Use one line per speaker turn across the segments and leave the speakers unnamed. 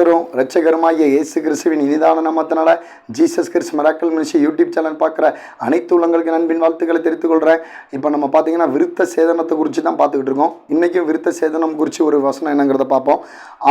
கர்த்தரும் இரட்சகருமாகிய இயேசு கிறிஸ்துவின் இனிதான நாமத்தினால Jesus Christ miracle ministry YouTube channel பார்க்குற அனைத்து உள்ளங்களுக்கு நண்பின் வாழ்த்துக்களை தெரிவித்துக் கொள்கிறேன். இப்போ நம்ம பார்த்தீங்கன்னா விருத்த சேதனத்தை குறித்து தான் பார்த்துக்கிட்டு இருக்கோம். இன்றைக்கும் விருத்த சேதனம் குறித்து ஒரு வசனம் என்னங்கிறத பார்ப்போம்.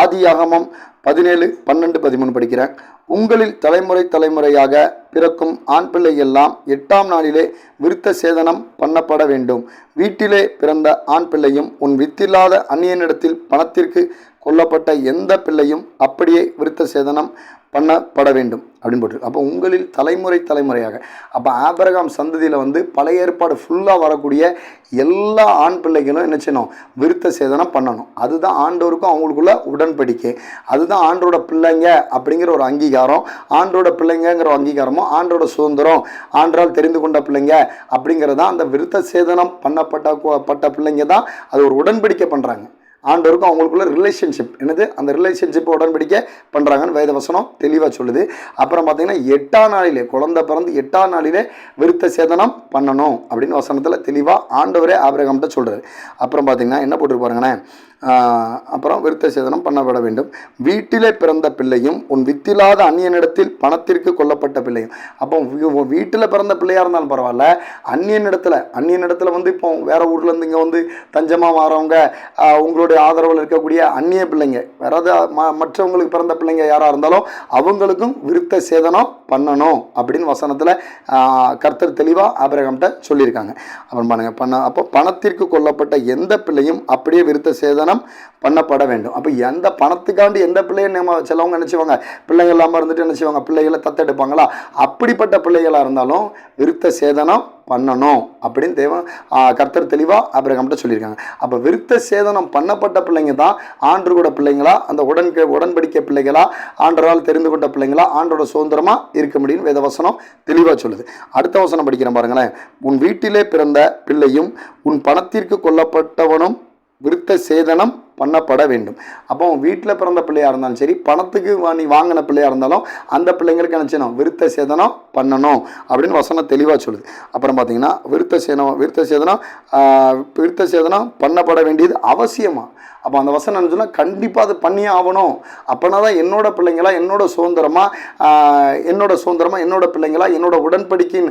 ஆதியாகமம் பதினேழு பன்னெண்டு பதிமூணு படிக்கிறேன். உங்களில் தலைமுறை தலைமுறையாக பிறக்கும் ஆண் பிள்ளை எல்லாம் எட்டாம் நாளிலே விருத்த சேதனம் பண்ணப்பட வேண்டும். வீட்டிலே பிறந்த ஆண் பிள்ளையும் உன் வித்தில்லாத அந்நியனிடத்தில் பணத்திற்கு கொல்லப்பட்ட எந்த பிள்ளையும் அப்படியே விருத்த சேதனம் பண்ணப்பட வேண்டும் அப்படின்னு போட்டு அப்போ உங்களில் தலைமுறை தலைமுறையாக அப்போ ஆபிரகாம் சந்ததியில் வந்து பழைய ஏற்பாடு ஃபுல்லாக வரக்கூடிய எல்லா ஆண் பிள்ளைகளும் என்ன செய்யணும்? விருத்த சேதனம் பண்ணணும். அதுதான் ஆண்டோருக்கும் அவங்களுக்குள்ள உடன்படிக்கை. அதுதான் ஆண்டோட பிள்ளைங்க அப்படிங்கிற ஒரு அங்கீகாரம். ஆண்டோட பிள்ளைங்கங்கிற ஒரு அங்கீகாரமும் ஆண்டோட சுதந்திரம் ஆண்டால் தெரிந்து கொண்ட பிள்ளைங்க அப்படிங்கிறது தான் அந்த விருத்த சேதனம் பண்ணப்பட்ட பட்ட பிள்ளைங்க தான் அது ஒரு உடன்படிக்கை பண்ணுறாங்க ஆண்டவருக்கும் அவங்களுக்குள்ள ரிலேஷன்ஷிப் என்னது? அந்த ரிலேஷன்ஷிப்பை உடன்படிக்கை பண்ணுறாங்கன்னு வேத வசனம் தெளிவாக சொல்லுது. அப்புறம் பார்த்தீங்கன்னா எட்டாம் நாளிலே குழந்தை பிறந்து எட்டாம் நாளிலே விருத்த சேதனம் பண்ணணும் அப்படின்னு வசனத்தில் தெளிவாக ஆண்டவரே ஆபிரகாம்கிட்ட சொல்கிறாரு அப்புறம் பார்த்தீங்கன்னா என்ன போட்டிருப்பாருங்கண்ணே அப்புறம் விருத்த சேதனம் பண்ணப்பட வேண்டும். வீட்டிலே பிறந்த பிள்ளையும் உன் வித்தில்லாத அந்நியனிடத்தில் பணத்திற்கு கொல்லப்பட்ட பிள்ளையும். அப்போ வீட்டில் பிறந்த பிள்ளையாக இருந்தாலும் பரவாயில்ல. அந்நியனிடத்தில் அந்நியனிடத்தில் வந்து இப்போ வேறு ஊர்லேருந்து இங்கே வந்து தஞ்சமாக மாறவங்க உங்களோட உங்களுடைய ஆதரவில் இருக்கக்கூடிய அந்நிய பிள்ளைங்க வேறாவது ம மற்றவங்களுக்கு பிறந்த பிள்ளைங்க யாராக இருந்தாலும் அவங்களுக்கும் விருத்த சேதனம் பண்ணணும் அப்படின்னு வசனத்தில் கர்த்தர் தெளிவாக ஆபிரகம்கிட்ட சொல்லியிருக்காங்க. அப்புறம் பண்ணுங்கள் பண்ண அப்போ பணத்திற்கு கொல்லப்பட்ட எந்த பிள்ளையும் அப்படியே விருத்த சேதனம் பண்ணப்பட வேண்டும். அப்போ எந்த பணத்துக்காண்டி எந்த பிள்ளையும் நம்ம சிலவங்க நினச்சிவாங்க? பிள்ளைங்க இல்லாமல் இருந்துட்டு நினச்சிவாங்க பிள்ளைகளை தத்தெடுப்பாங்களா? அப்படிப்பட்ட பிள்ளைகளாக இருந்தாலும் விருத்த சேதனம் பண்ணணும் அப்படின்னு தேவன் கர்த்தர் தெளிவாக அபிரகாம்கிட்ட சொல்லியிருக்காங்க. அப்போ விருத்த சேதனம் பண்ணப்பட்ட பிள்ளைங்க தான் ஆண்டு கூட பிள்ளைங்களா? அந்த உடன் உடன்படிக்கை பிள்ளைகளா? ஆண்டரால் தெரிந்து கொண்ட பிள்ளைங்களா? ஆண்டோட சுதந்திரமாக இருக்க முடியும் வேதவசனம் தெளிவாக சொல்லுது. அடுத்த வசனம் படிக்கிறேன் பாருங்களேன். உன் வீட்டிலே பிறந்த பிள்ளையும் உன் பணத்திற்கு கொல்லப்பட்டவனும் விருத்த சேதனம் பண்ணப்பட வேண்டும். அப்போ வீட்டில் பிறந்த பிள்ளையாக இருந்தாலும் சரி பணத்துக்கு வா- நீ வாங்கின பிள்ளையாக இருந்தாலும் அந்த பிள்ளைங்களுக்கு நினச்சினோம் விருத்த சேதனம் பண்ணணும் அப்படின்னு வசனம் தெளிவாக சொல்லுது. அப்புறம் பார்த்தீங்கன்னா விருத்த சேதனம் விருத்த சேதனம் விருத்த சேதனம் பண்ணப்பட வேண்டியது அவசியமாக அப்போ அந்த வசனம் என்ன சொன்னால் கண்டிப்பாக அது பண்ணியே ஆகணும். அப்போனா தான் என்னோட பிள்ளைங்களா என்னோட சுதந்திரமாக என்னோடய என்னோட என்னோடய என்னோட பிள்ளைங்களா என்னோட உடன்படிக்கையின்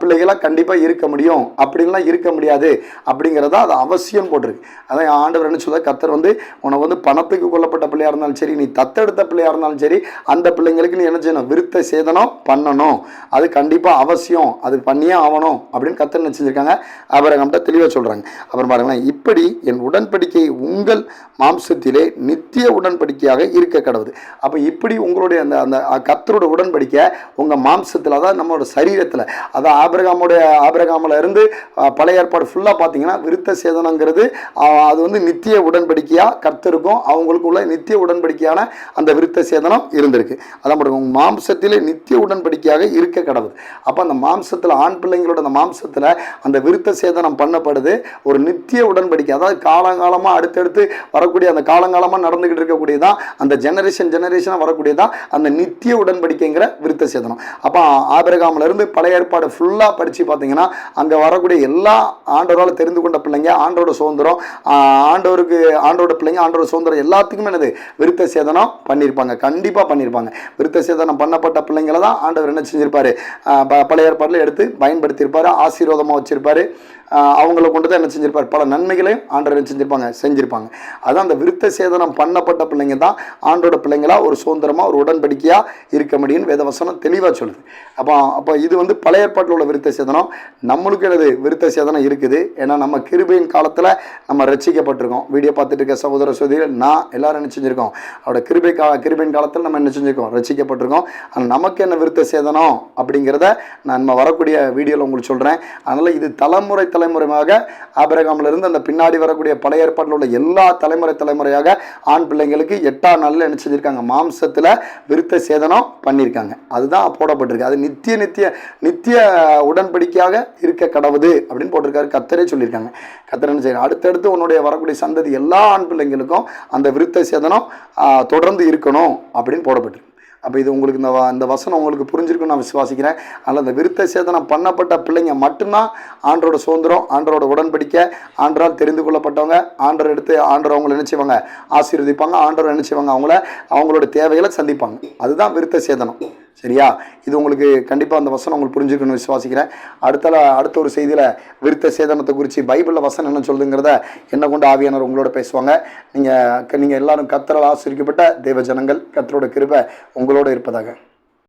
பிள்ளைகளாக கண்டிப்பாக இருக்க முடியும். அப்படின்லாம் இருக்க முடியாது. அப்படிங்கிறதா அது அவசியம் போட்டிருக்கு. அதான் ஆண்டவர் என்ன சொல்ல கத்தர் வந்து உனக்கு வந்து பணத்துக்கு கொல்லப்பட்ட பிள்ளையாக இருந்தாலும் சரி நீ தத்தெடுத்த பிள்ளையாக இருந்தாலும் சரி அந்த பிள்ளைங்களுக்கு நீ என்ன செய்யணும்? விருத்த சேதனம் பண்ணணும். அது கண்டிப்பாக அவசியம். அது பண்ணியே ஆகணும் அப்படின்னு கத்தர் என்ன செஞ்சிருக்காங்க அபரகம்கிட்ட தெளிவாக சொல்கிறாங்க அப்புறம் பாருங்களேன் இப்படி என் உடன்படிக்கை உங்கள் மாம்சத்திலே நித்திய உடன்படிக்கையாக இருக்க கடவுது. அப்போ இப்படி உங்களுடைய அந்த அந்த கத்தரோட உடன்படிக்கை உங்கள் மாம்சத்தில் அதாவது நம்மளோட சரீரத்தில் அதான் ஆபிரகாமுடைய ஆபிரகாமில் இருந்து பழைய ஏற்பாடு ஃபுல்லாக பார்த்தீங்கன்னா விருத்த சேதனங்கிறது அது வந்து நித்திய உடன்படிக்கையாக கர்த்தருக்கும் அவங்களுக்கும் உள்ள நித்திய உடன்படிக்கையான அந்த விருத்த சேதனம் இருந்திருக்கு. அதான் பாருங்க உங்கள் மாம்சத்திலே நித்திய உடன்படிக்கையாக இருக்க கடவுள். அப்போ அந்த மாம்சத்தில் ஆண் பிள்ளைங்களோட அந்த மாம்சத்தில் அந்த விருத்த சேதனம் பண்ணப்படுது. ஒரு நித்திய உடன்படிக்கை அதாவது காலங்காலமாக அடுத்தடுத்து வரக்கூடிய அந்த காலங்காலமாக நடந்துக்கிட்டு இருக்கக்கூடியதான் அந்த ஜெனரேஷன் ஜெனரேஷனாக வரக்கூடியதான் அந்த நித்திய உடன்படிக்கைங்கிற விருத்த சேதனம். அப்போ ஆபிரகாமிலிருந்து பழைய ஏற்பாடு ஃபுல்லாக படித்து பார்த்தீங்கன்னா அங்கே வரக்கூடிய எல்லா ஆண்டவரால் தெரிந்து கொண்ட பிள்ளைங்க ஆண்டோட சுதந்திரம் ஆண்டவருக்கு ஆண்டோட பிள்ளைங்க ஆண்டோட சுதந்திரம் எல்லாத்துக்குமே என்னது? விருத்த சேதனம் பண்ணியிருப்பாங்க கண்டிப்பாக பண்ணியிருப்பாங்க விருத்த சேதனம் பண்ணப்பட்ட பிள்ளைங்களை தான் ஆண்டவர் என்ன செஞ்சிருப்பாரு? ப- பழைய ஏற்பாட்டில் எடுத்து பயன்படுத்தியிருப்பார் ஆசீர்வாதமாக வச்சிருப்பாரு. அவங்கள கொண்டு தான் என்ன செஞ்சிருப்பார்? பல நன்மைகளையும் ஆண்டவர் என்ன செஞ்சிருப்பாங்க? செஞ்சிருப்பாங்க. அதான் அந்த விருத்த சேதனம் பண்ணப்பட்ட பிள்ளைங்க தான் ஆண்டோட பிள்ளைங்களா ஒரு சுதந்திரமாக ஒரு உடன்படிக்கையாக இருக்க முடியும்னு வேதவசனம் தெளிவாக சொல்லுது. அப்போ அப்போ இது வந்து பழைய ஏற்பாட்டில் உள்ள விருத்த சேதனம். நம்மளுக்கு எனது விருத்த சேதனம் இருக்குது. ஏன்னா நம்ம கிருபையின் காலத்தில் நம்ம ரசிக்கப்பட்டிருக்கோம் வீடியோ பார்த்துட்டு இருக்க சகோதர சகோதரிகள் நான் எல்லாரும் என்ன செஞ்சுருக்கோம்? அவரோட கிருபை கா கிருபின் காலத்தில் நம்ம என்ன செஞ்சுருக்கோம்? ரசிக்கப்பட்டிருக்கோம். ஆனால் நமக்கு என்ன விருத்த சேதனம் அப்படிங்கிறத நான் நம்ம வரக்கூடிய வீடியோவில் உங்களுக்கு சொல்கிறேன் அதனால் இது தலைமுறை தலைமுறையாக ஆபிரகாமிலிருந்து அந்த பின்னாடி வரக்கூடிய பழைய ஏற்பாட்டில் உள்ள எல்லா தலைமுறை தலைமுறையாக ஆண் பிள்ளைங்களுக்கு எட்டாம் நாளில் என்ன செஞ்சுருக்காங்க? மாம்சத்தில் விருத்த சேதனம் பண்ணியிருக்காங்க அதுதான் போடப்பட்டிருக்கு. அது நித்திய நித்திய நித்திய உடன்படிக்கையாக இருக்க கடவுது அப்படின்னு போட்டிருக்காரு. கத்தரே சொல்லியிருக்காங்க. கத்தர் என்ன செய்யணும் அடுத்தடுத்து உன்னுடைய வரக்கூடிய சந்ததி எல்லா ஆண் பிள்ளைங்களுக்கும் அந்த விருத்த சேதனம் தொடர்ந்து இருக்கணும் அப்படின்னு போடப்பட்டிருக்கு. அப்போ இது உங்களுக்கு இந்த வ- இந்த வசனம் உங்களுக்கு புரிஞ்சிருக்குன்னு நான் விசுவாசிக்கிறேன். அதில் அந்த விருத்த சேதனம் பண்ணப்பட்ட பிள்ளைங்க மட்டும்தான் ஆண்டரோட சுதந்திரம் ஆண்டரோட உடன்படிக்கை ஆண்டரால் தெரிந்து கொள்ளப்பட்டவங்க ஆண்டரை எடுத்து ஆண்டரை அவங்களை நினச்சிவாங்க ஆசீர்வதிப்பாங்க ஆண்டவர் நினச்சிவாங்க அவங்கள அவங்களோட தேவைகளை சந்திப்பாங்க. அதுதான் விருத்த சேதனம். சரியா? இது உங்களுக்கு கண்டிப்பாக அந்த வசனம் உங்களுக்கு புரிஞ்சுக்கணும்னு விசுவாசிக்கிறேன். அடுத்த அடுத்த ஒரு செய்தியில் விருத்த சேதனத்தை குறித்து பைபிளில் வசனம் என்ன சொல்லுதுங்கிறத என்ன கொண்டு ஆவியானவர் உங்களோட பேசுவாங்க. நீங்கள் நீங்கள் எல்லாரும் கத்தரால் ஆசிரிக்கப்பட்ட தெய்வ ஜனங்கள் கத்தரோட கிருபை உங்களோட இருப்பதாக.